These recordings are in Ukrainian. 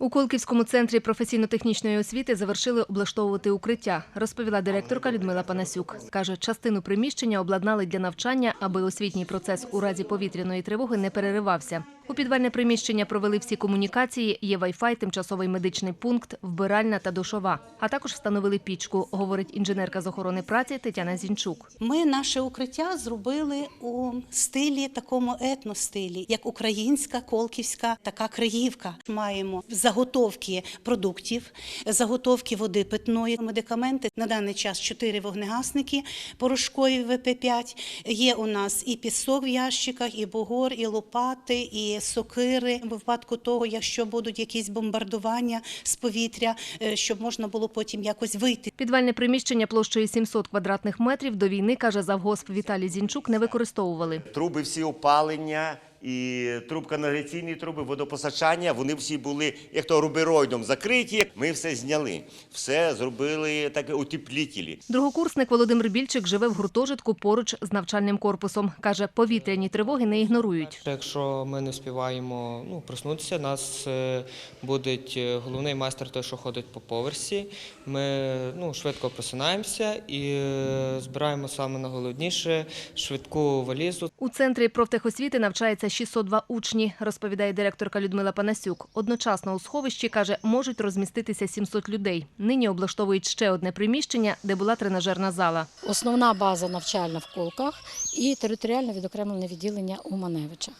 У Колківському центрі професійно-технічної освіти завершили облаштовувати укриття, розповіла директорка Людмила Панасюк. Каже, частину приміщення обладнали для навчання, аби освітній процес у разі повітряної тривоги не переривався. У підвальне приміщення провели всі комунікації, є вай-фай, тимчасовий медичний пункт, вбиральна та душова. А також встановили пічку, говорить інженерка з охорони праці Тетяна Зінчук. Ми наше укриття зробили у стилі такому етностилі, як українська колківська така криївка. Маємо заготовки продуктів, заготовки води питної, медикаменти. На даний час чотири вогнегасники порошкові ВП5. Є у нас і пісок в ящиках, і бугор, і лопати, і сокири. В випадку того, якщо будуть якісь бомбардування з повітря, е, щоб можна було потім якось вийти. Підвальне приміщення площею 700 квадратних метрів до війни, каже завгосп Віталій Зінчук, не використовували. Труби всі опалення і трубканалізаційні труби, водопостачання, вони всі були як то рубероїдом закриті. Ми все зняли, все зробили так утеплітелі. Другокурсник Володимир Більчик живе в гуртожитку поруч з навчальним корпусом. Каже, повітряні тривоги не ігнорують. Якщо ми не співаємо ну, проснутися, нас е, буде головний майстер, той, що ходить по поверсі. Ми ну, швидко просинаємося і е, збираємо саме найголовніше швидку валізу. У центрі профтехосвіти навчається 602 учні, розповідає директорка Людмила Панасюк. Одночасно у сховищі, каже, можуть розміститися 700 людей. Нині облаштовують ще одне приміщення, де була тренажерна зала. Основна база навчальна в Колках і територіально відокремлене відділення у Маневичах.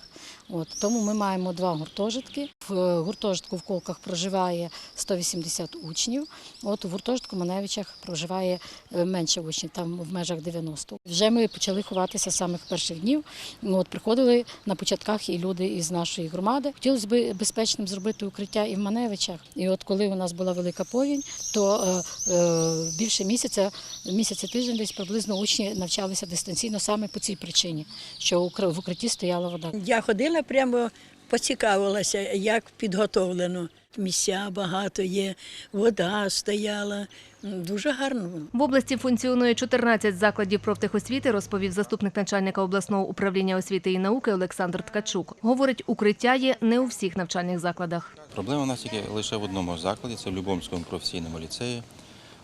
От, тому ми маємо два гуртожитки. В е, гуртожитку в Колках проживає 180 учнів. От в гуртожитку Маневичах проживає е, менше учнів, там в межах 90. Вже ми почали ховатися з самих перших днів. От, приходили на початках і люди із нашої громади. Хотілося б безпечним зробити укриття і в Маневичах. І от коли у нас була велика повінь, то е, більше місяця, місяця тиждень десь приблизно учні навчалися дистанційно саме по цій причині, що у в укритті стояла вода. Я ходила прямо, поцікавилася, як підготовлено. Місця багато є, вода стояла. Дуже гарно. В області функціонує 14 закладів профтехосвіти, розповів заступник начальника обласного управління освіти і науки Олександр Ткачук. Говорить, укриття є не у всіх навчальних закладах. Проблема у нас тільки лише в одному закладі, це в Любомському професійному ліцеї,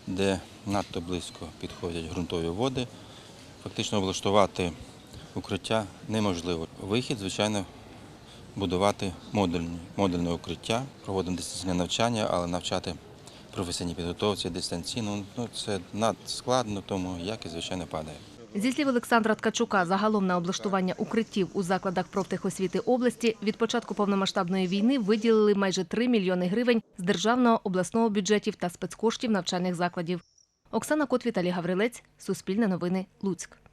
де надто близько підходять ґрунтові води. Фактично облаштувати укриття неможливо. Вихід, звичайно, будувати модульні, модульне укриття, проводимо дистанційне навчання, але навчати професійній підготовці дистанційно ну, це надскладно, тому якість, звичайно, падає. Зі слів Олександра Ткачука, загалом на облаштування укриттів у закладах профтехосвіти області від початку повномасштабної війни виділили майже 3 мільйони гривень з державного обласного бюджетів та спецкоштів навчальних закладів. Оксана Кот, Віталій Гаврилець, Суспільне новини, Луцьк.